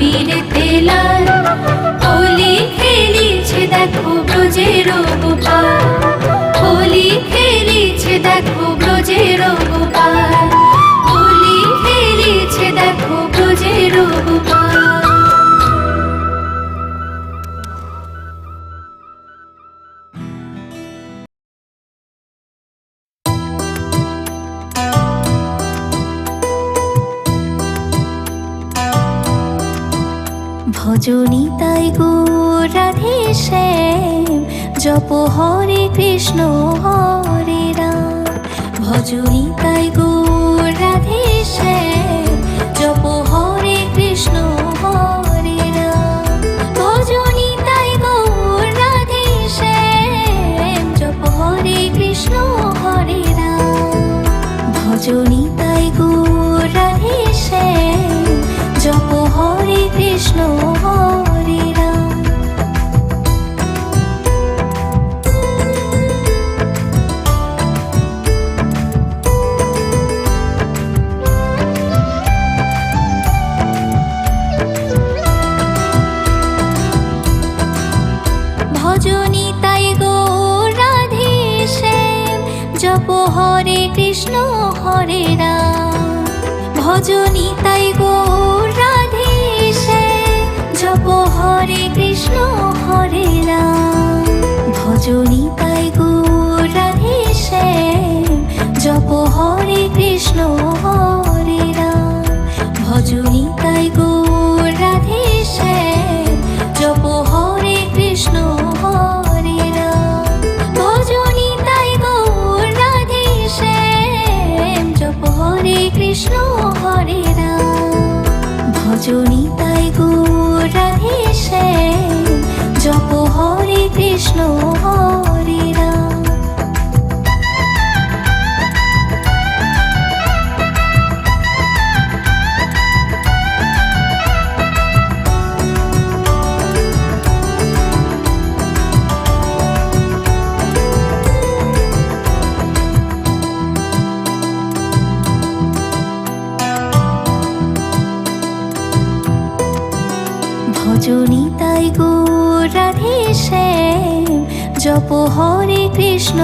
বীর তেলার হোলি খেলিছে দেখো ব্রজের গোপাল। হোলি খেলিছে দেখো ব্রজের গোপাল। রজনী তাই গুরানি সে জপ হরে কৃষ্ণ ভজনী তাই গো রাধেশে জপ হরে কৃষ্ণ, হরে রাম। ভজনী, তাই গো রাধেশে জপ হরে কৃষ্ণ ভজনী তাই গুরাধীশে জপ হরে কৃষ্ণ হরে। জপ হরে কৃষ্ণ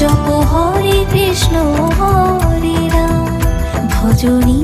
জপ হরে কৃষ্ণ হরে রাম ভজনী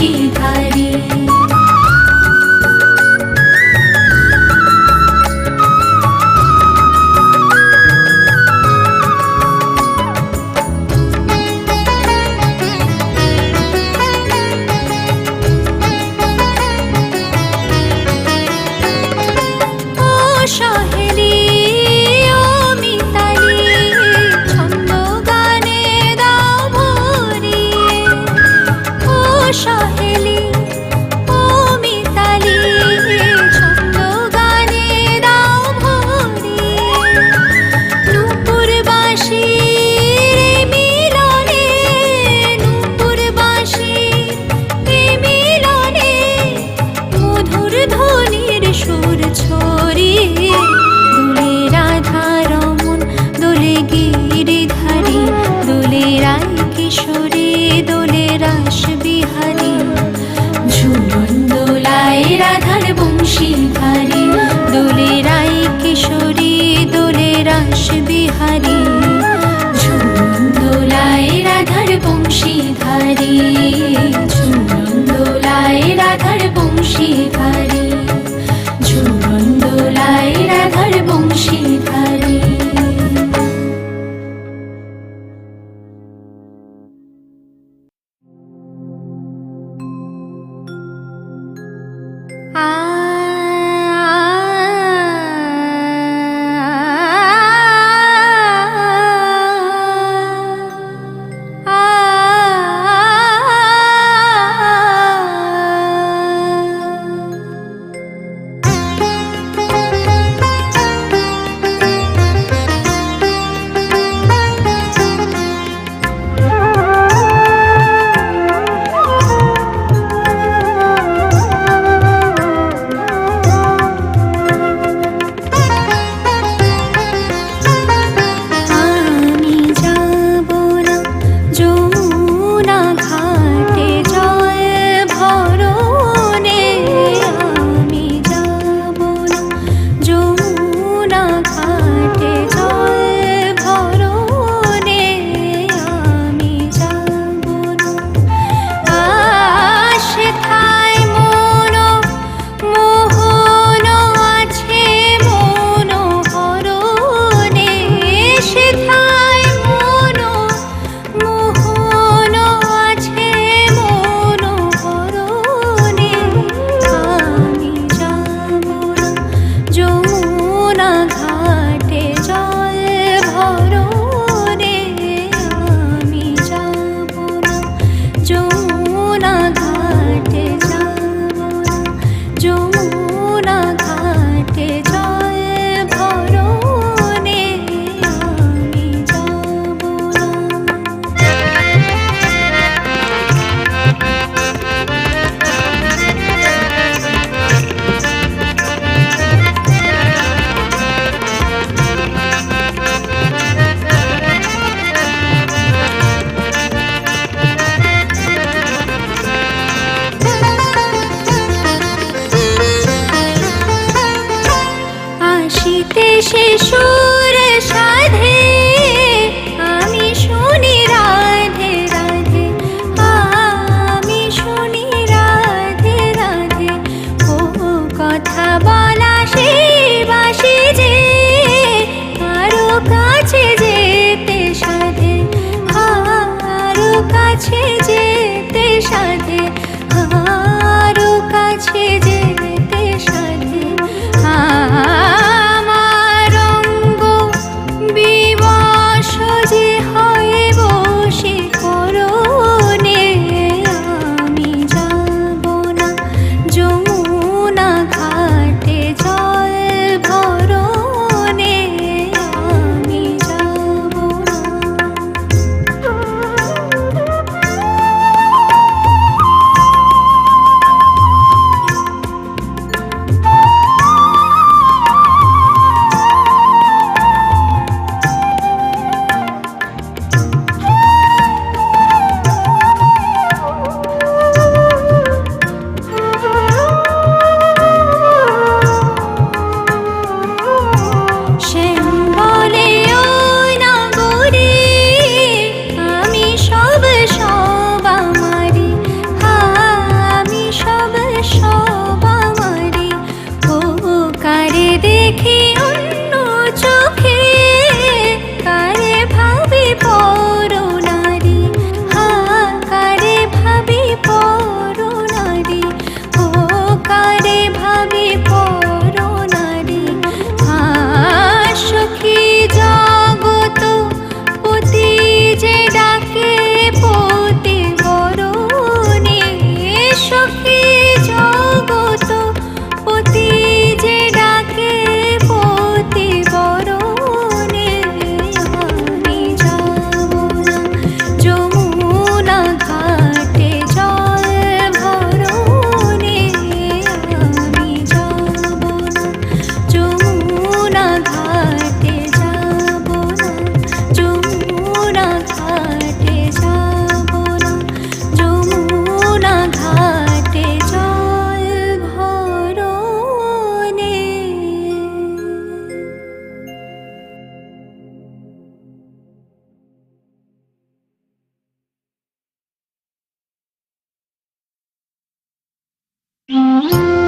বংশীধারী রাস বিহারী ঝুম দোলায় রাধার বংশীধারী। Mm-hmm.